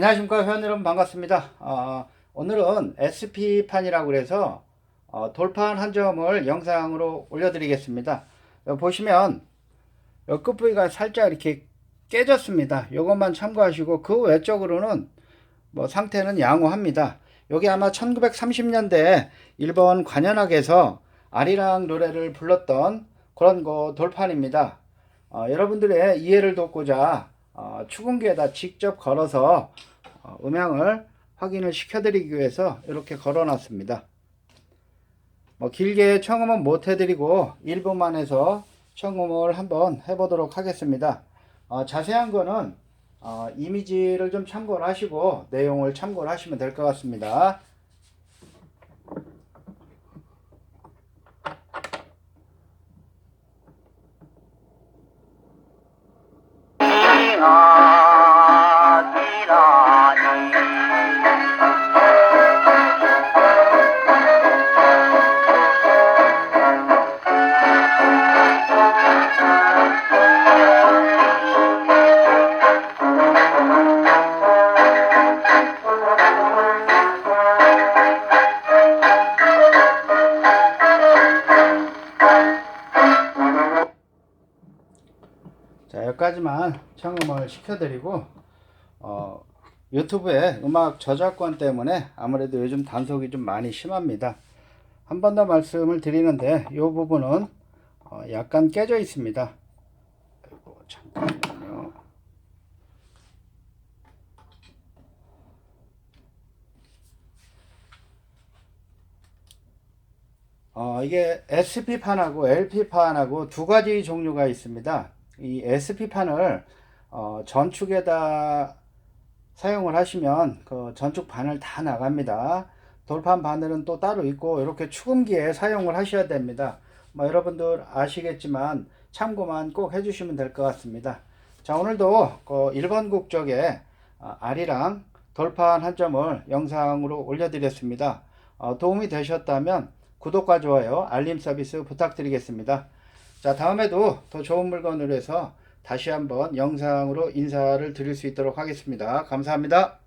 안녕하십니까 회원 여러분 반갑습니다. 어, 오늘은 SP판이라고 그래서 어, 돌판 한 점을 영상으로 올려드리겠습니다. 여기 보시면 여 끝부위가 살짝 이렇게 깨졌습니다. 이것만 참고하시고 그 외적으로는 뭐 상태는 양호합니다. 여기 아마 1930년대 일본 관현악에서 아리랑 노래를 불렀던 그런 거 돌판입니다. 어, 여러분들의 이해를 돕고자 어, 추궁기에다 직접 걸어서 어, 음향을 확인을 시켜드리기 위해서 이렇게 걸어놨습니다. 뭐 길게 청음은 못 해드리고 일부만 해서 청음을 한번 해보도록 하겠습니다. 어, 자세한 거는 어, 이미지를 좀 참고를 하시고 내용을 참고를 하시면 될 것 같습니다. 자, 여기까지만 청음을 시켜드리고, 어, 유튜브에 음악 저작권 때문에 아무래도 요즘 단속이 좀 많이 심합니다. 한 번 더 말씀을 드리는데, 이 부분은 어, 약간 깨져 있습니다. 아이고, 잠깐만요. 어, 이게 SP판하고 LP판하고 두 가지 종류가 있습니다. 이 SP판을 어, 전축에다 사용을 하시면 그 전축 바늘 다 나갑니다. 돌판 바늘은 또 따로 있고 이렇게 축음기에 사용을 하셔야 됩니다. 뭐 여러분들 아시겠지만 참고만 꼭 해주시면 될 것 같습니다. 자 오늘도 그 1번 국적의 어, 아리랑 돌판 한 점을 영상으로 올려드렸습니다. 어, 도움이 되셨다면 구독과 좋아요, 알림 서비스 부탁드리겠습니다. 자, 다음에도 더 좋은 물건으로 해서 다시 한번 영상으로 인사를 드릴 수 있도록 하겠습니다. 감사합니다.